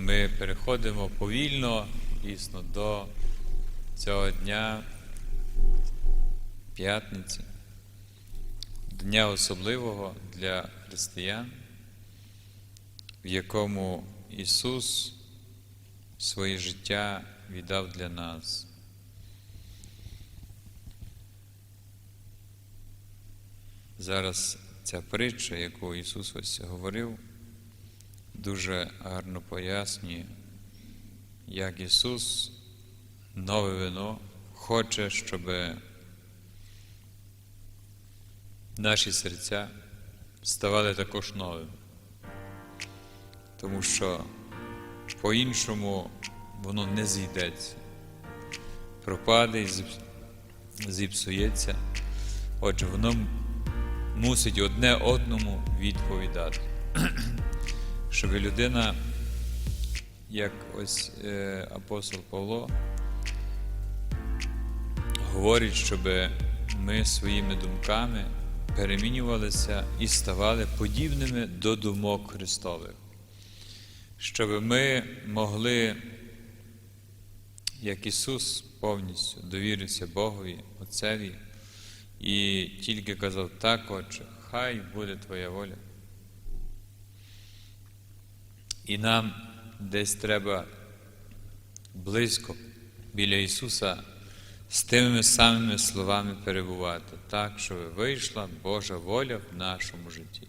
ми переходимо повільно дійсно до цього дня, п'ятниці, дня особливого для християн, в якому Ісус своє життя віддав для нас. Зараз ця притча, яку Ісус ось говорив, дуже гарно пояснює, як Ісус нове вино хоче, щоб наші серця ставали також новими. Тому що по-іншому воно не зійдеться, пропаде і зіпсується. Отже, воно мусить одне одному відповідати. Щоб людина, як ось е, апостол Павло, говорить, щоб ми своїми думками перемінювалися і ставали подібними до думок Христових. Щоб ми могли, як Ісус, повністю довірився Богові, Отцеві, і тільки казав так, Отче, хай буде Твоя воля. І нам десь треба близько біля Ісуса з тими самими словами перебувати, так, щоб вийшла Божа воля в нашому житті.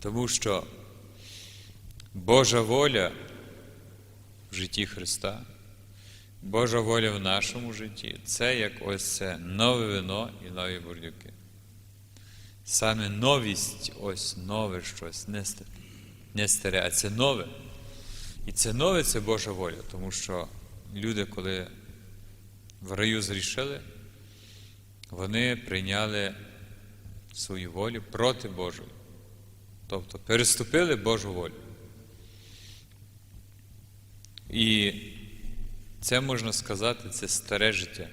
Тому що Божа воля в житті Христа, Божа воля в нашому житті це як ось це нове вино і нові бурдюки. Саме новість, ось нове щось, не старе, не старе, а це нове. І це нове це Божа воля, тому що люди, коли в раю зрішили, вони прийняли свою волю проти Божої. Тобто переступили Божу волю. І це можна сказати, це старе життя.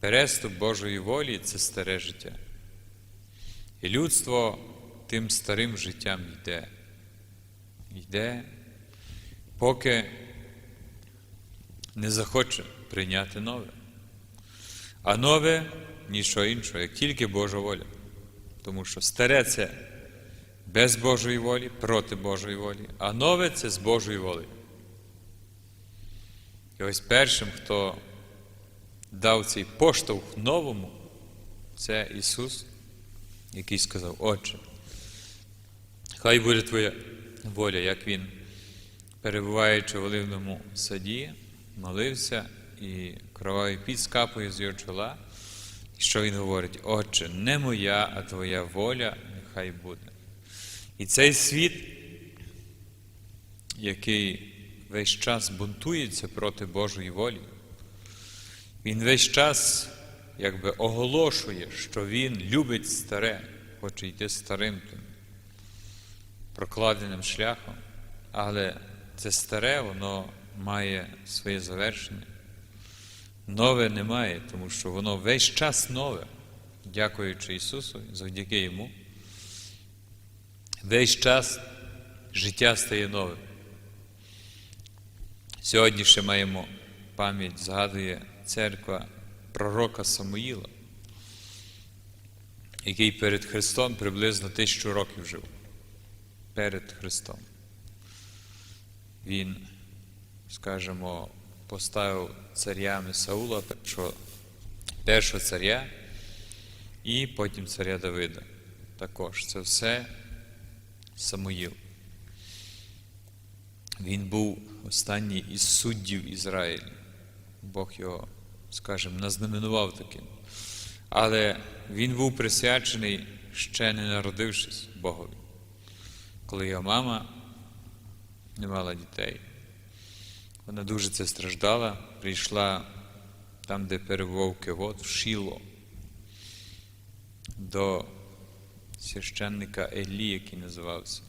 Переступ Божої волі це старе життя. І людство тим старим життям йде. Йде, поки не захоче прийняти нове. А нове нічого іншого, як тільки Божа воля. Тому що старе це без Божої волі, проти Божої волі, а нове це з Божої волі. І ось першим, хто дав цей поштовх новому, це Ісус, який сказав, Отче, хай буде Твоя воля, як Він, перебуваючи в оливному саді, молився і кровавий піт скапує з його чола. І що він говорить? Отче, не моя, а Твоя воля нехай буде. І цей світ, який весь час бунтується проти Божої волі, він весь час якби оголошує, що він любить старе, хоче йти старим тим прокладеним шляхом, але це старе, воно має своє завершення. Нове немає, тому що воно весь час нове, дякуючи Ісусу, завдяки Йому. Весь час життя стає новим. Сьогодні ще маємо пам'ять, згадує церква пророка Самуїла, який перед Христом приблизно тисячу років жив. Перед Христом. Він, скажімо, поставив царями Саула, першого, першого царя, і потім царя Давида. Також це все Самуїл. Він був останній із суддів Ізраїлю. Бог його, скажімо, назнаменував таким. Але він був присвячений, ще не народившись Богові. Коли його мама не мала дітей, вона дуже це страждала, прийшла там, де перебував Кивот, в Шіло, до священника Елі, який називався.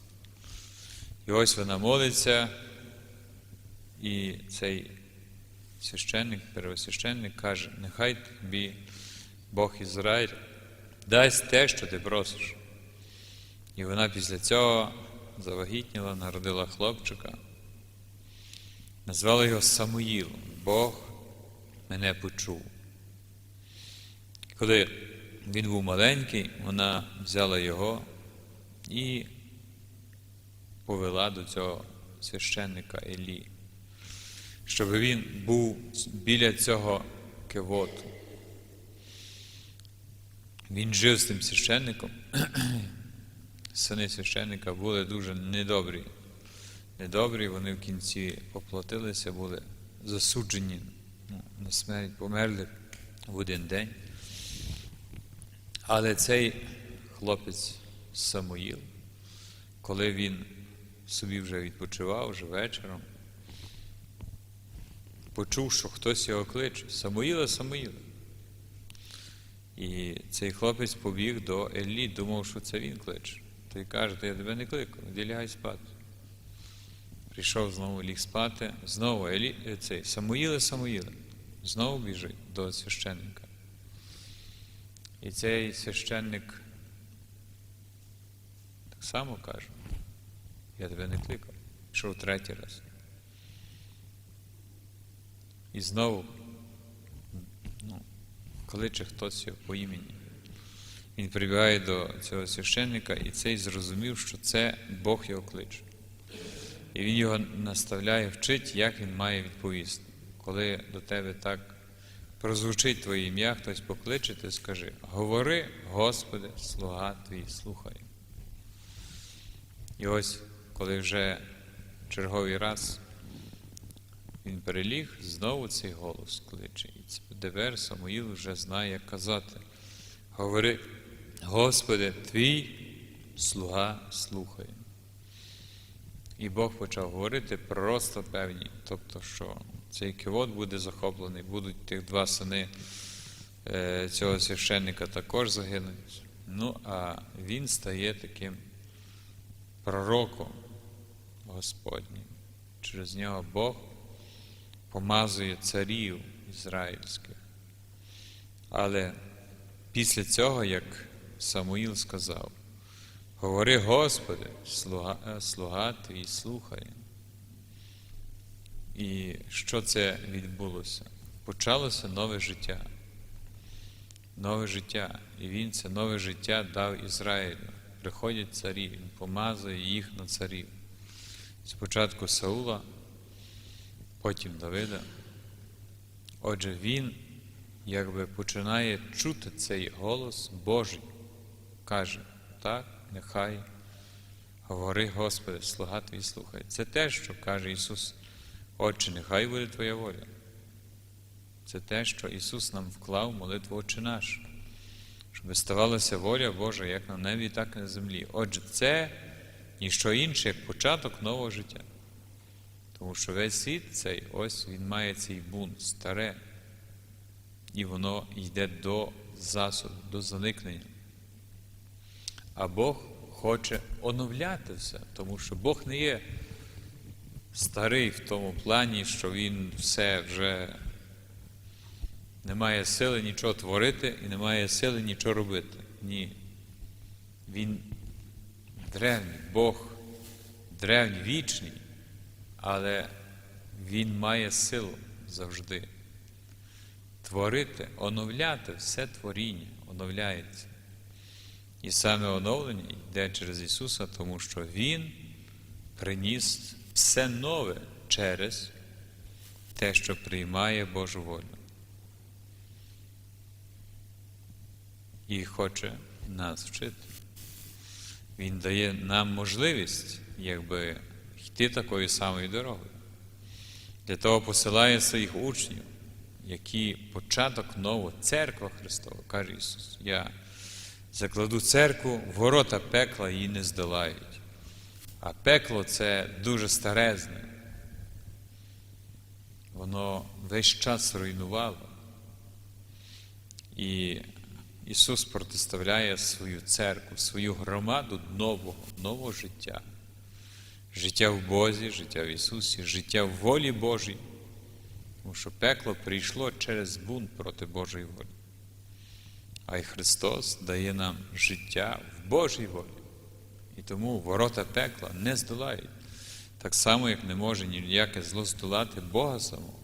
І ось вона молиться, і цей священник, первосвященник каже, нехай тобі Бог Ізраїль дасть те, що ти просиш. І вона після цього завагітніла, народила хлопчика. Назвали його Самуїл. Бог мене почув. Коли він був маленький, вона взяла його і повела до цього священника Елі, щоб він був біля цього кивоту. Він жив з тим священником. Сини священника були дуже недобрі. Недобрі, вони в кінці поплатилися, були засуджені ну, на смерть, померли в один день. Але цей хлопець Самуїл, коли він собі вже відпочивав вже вечором, почув, що хтось його кличе. Самуїле, Самуїле. І цей хлопець побіг до Еллі, думав, що це він кличе. Той каже, я тебе не кликав, іди лягай спати. Прийшов знову ліг спати, знову Елі, цей, Самуїле, Самуїле, знову біжить до священника. І цей священник так само каже, я тебе не кликав. Пішов третій раз. І знову ну, кличе хтось його по імені. Він прибігає до цього священника, і цей зрозумів, що це Бог його кличе. І він його наставляє, вчить, як він має відповісти. Коли до тебе так прозвучить твоє ім'я, хтось покличе, ти скажи: Говори, Господи, слуга твій слухає. І ось, коли вже черговий раз він переліг, знову цей голос кличе. І тепер Самуїл вже знає, як казати. Говори, Господи, твій слуга слухає. І Бог почав говорити просто певні, тобто, що цей кивот буде захоплений, будуть тих два сини е, цього священника також загинуть. Ну, а він стає таким пророком Господнім. Через нього Бог помазує царів ізраїльських. Але після цього, як Самуїл сказав, говори, Господи, слуга, слуга твій слухає. І що це відбулося? Почалося нове життя. Нове життя. І він це нове життя дав Ізраїлю. Приходять царі, він помазує їх на царів. Спочатку Саула, потім Давида. Отже, він якби починає чути цей голос Божий. Каже, так, нехай говори, Господи, слуга твій слухай. Це те, що каже Ісус, Отче, нехай буде Твоя воля. Це те, що Ісус нам вклав молитву Отче наш, щоб ставалася воля Божа як на небі, так і на землі. Отже, це ніщо інше, як початок нового життя. Тому що весь світ цей ось він має цей бунт, старе, і воно йде до засуду, до заникнення. А Бог хоче оновляти все, тому що Бог не є старий в тому плані, що Він все вже не має сили нічого творити і не має сили нічого робити. Ні. Він древній, Бог древній, вічний, але Він має силу завжди. Творити, оновляти все творіння, оновляється. І саме оновлення йде через Ісуса, тому що Він приніс все нове через те, що приймає Божу волю. І хоче нас вчити. Він дає нам можливість, якби йти такою самою дорогою. Для того посилає своїх учнів, які початок нового церква Христова, каже Ісус. Я закладу церкву, ворота пекла її не здолають. А пекло це дуже старезне. Воно весь час руйнувало. І Ісус протиставляє свою церкву, свою громаду нового, нового життя. Життя в Бозі, життя в Ісусі, життя в волі Божій. Тому що пекло прийшло через бунт проти Божої волі. А й Христос дає нам життя в Божій волі. І тому ворота пекла не здолають. Так само, як не може ніяке зло здолати Бога самого.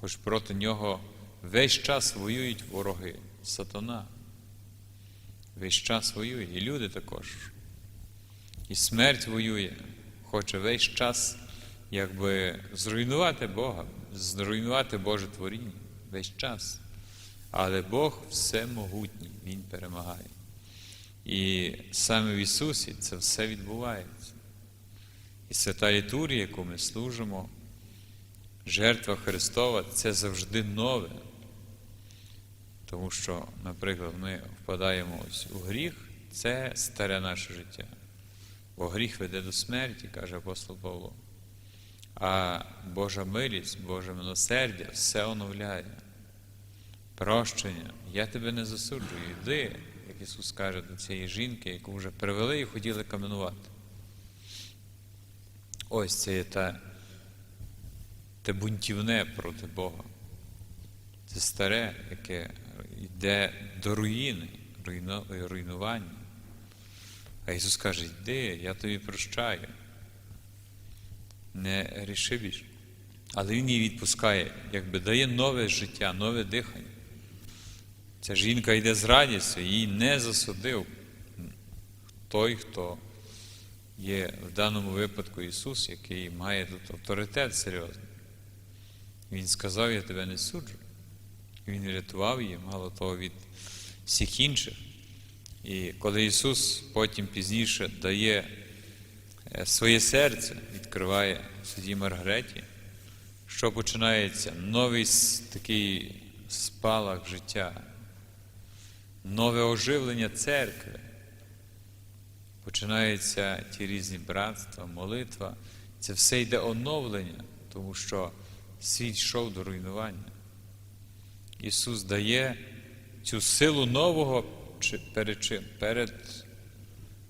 Хоч проти нього весь час воюють вороги, сатана. Весь час воює, і люди також. І смерть воює, хоче весь час якби зруйнувати Бога, зруйнувати Боже творіння весь час. Але Бог всемогутній, Він перемагає. І саме в Ісусі це все відбувається. І свята літургія, яку ми служимо, жертва Христова це завжди нове. Тому що, наприклад, ми впадаємо ось у гріх, це старе наше життя. Бо гріх веде до смерті, каже апостол Павло. А Божа милість, Боже милосердя все оновляє. Прощення, я тебе не засуджую, йди, як Ісус каже до цієї жінки, яку вже привели і хотіли каменувати. Ось це є те, те бунтівне проти Бога. Це старе, яке йде до руїни, руйну, руйнування. А Ісус каже, йди, я тобі прощаю. Не ріши. Але Він її відпускає, якби дає нове життя, нове дихання. Ця жінка йде з радістю, її не засудив той, хто є в даному випадку Ісус, який має тут авторитет серйозний. Він сказав, я тебе не суджу. Він врятував її, мало того, від всіх інших. І коли Ісус потім пізніше дає е, своє серце, відкриває судді Маргареті, що починається новий такий спалах життя, нове оживлення церкви. Починаються ті різні братства, молитва. Це все йде оновлення, тому що світ йшов до руйнування. Ісус дає цю силу нового перед чим? Перед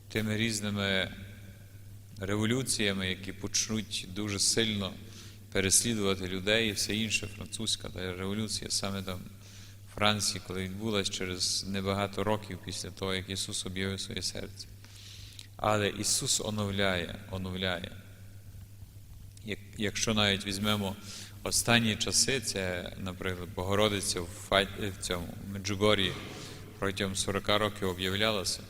тими різними революціями, які почнуть дуже сильно переслідувати людей і все інше, французька революція, саме там Франції, коли відбулася через небагато років після того, як Ісус об'явив своє серце. Але Ісус оновляє, оновляє. Якщо навіть візьмемо останні часи, це, наприклад, Богородиця в, Фа... в цьому в Меджугорі протягом 40 років об'являлася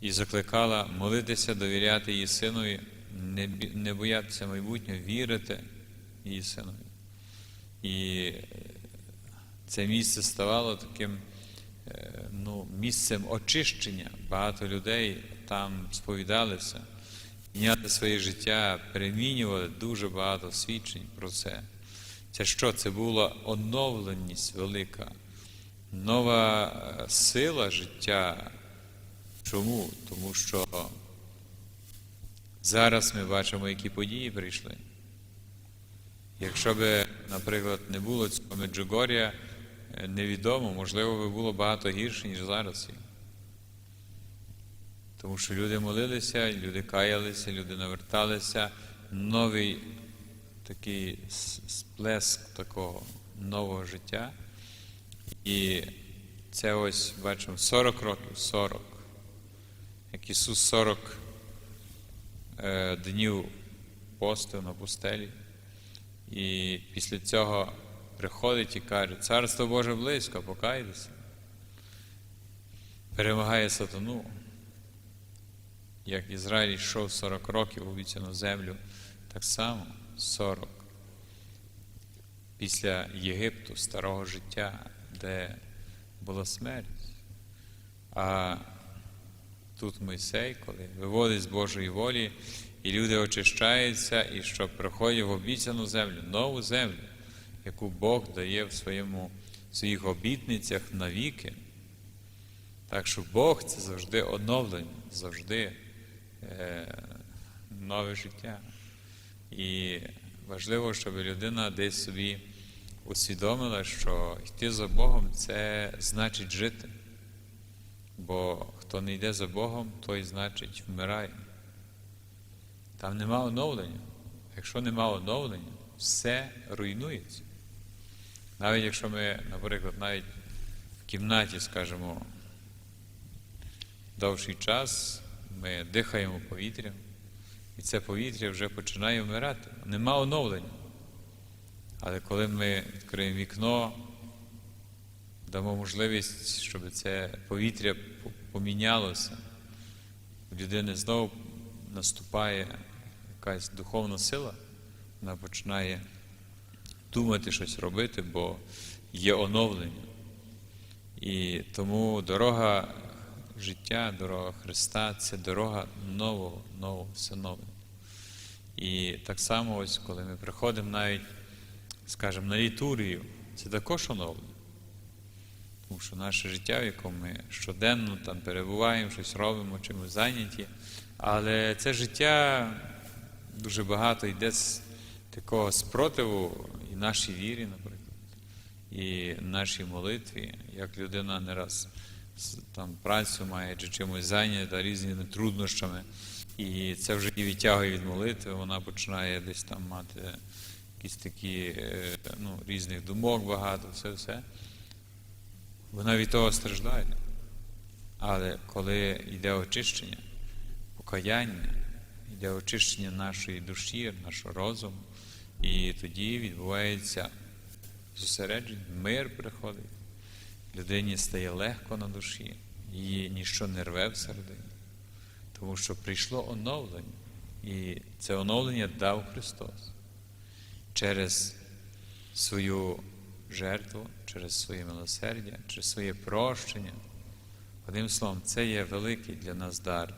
і закликала молитися, довіряти її синові, не, не боятися майбутнього, вірити її синові. І це місце ставало таким ну, місцем очищення. Багато людей там сповідалися, міняли своє життя, перемінювали дуже багато свідчень про це. Це що? Це була оновленість велика, нова сила життя. Чому? Тому що зараз ми бачимо, які події прийшли. Якщо б, наприклад, не було цього Меджугор'я, невідомо, можливо, би було багато гірше, ніж зараз. Тому що люди молилися, люди каялися, люди наверталися, новий такий сплеск такого нового життя. І це ось бачимо 40 років, 40. Як Ісус 40 е, днів постив на пустелі. І після цього приходить і каже, Царство Боже близько, покайтеся. Перемагає сатану. Як Ізраїль йшов 40 років обіцяну землю, так само 40. Після Єгипту, старого життя, де була смерть. А тут Мойсей, коли виводить з Божої волі, і люди очищаються, і що приходять в обіцяну землю, нову землю, яку Бог дає в своєму, своїх обітницях навіки. Так що Бог це завжди оновлення, завжди е, нове життя. І важливо, щоб людина десь собі усвідомила, що йти за Богом це значить жити. Бо хто не йде за Богом, той значить вмирає. Там нема оновлення. Якщо нема оновлення, все руйнується. Навіть якщо ми, наприклад, навіть в кімнаті, скажімо, довший час ми дихаємо повітрям, і це повітря вже починає вмирати. Нема оновлення. Але коли ми відкриємо вікно, дамо можливість, щоб це повітря помінялося, у людини знову наступає якась духовна сила, вона починає думати щось робити, бо є оновлення. І тому дорога життя, дорога Христа це дорога нового, нового, всеновлення. І так само, ось коли ми приходимо навіть, скажімо, на літургію, це також оновлення. Тому що наше життя, в якому ми щоденно там перебуваємо, щось робимо, чимось зайняті. Але це життя дуже багато йде з такого спротиву нашій вірі, наприклад, і нашій молитві, як людина не раз там працю має чи чимось зайнята різними труднощами. І це вже її відтягує від молитви, вона починає десь там мати якісь такі е, ну, різних думок багато, все все. Вона від того страждає. Але коли йде очищення, покаяння, йде очищення нашої душі, нашого розуму, і тоді відбувається зосередження, мир приходить, людині стає легко на душі, її ніщо не рве всередині, тому що прийшло оновлення, і це оновлення дав Христос через свою жертву, через своє милосердя, через своє прощення. Одним словом, це є великий для нас дар.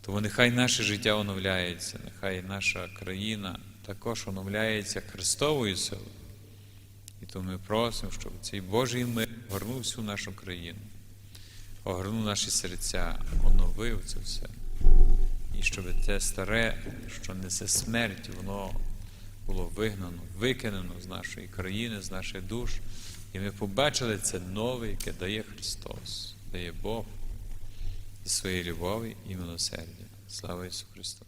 Тому нехай наше життя оновляється, нехай наша країна також оновляється Христовою силою. І тому ми просимо, щоб цей Божий мир горнув всю нашу країну, огорнув наші серця, оновив це все. І щоб те старе, що несе смерть, воно було вигнано, викинено з нашої країни, з наших душ. І ми побачили це нове, яке дає Христос, дає Бог зі своєї любові і милосердя. Слава Ісусу Христу!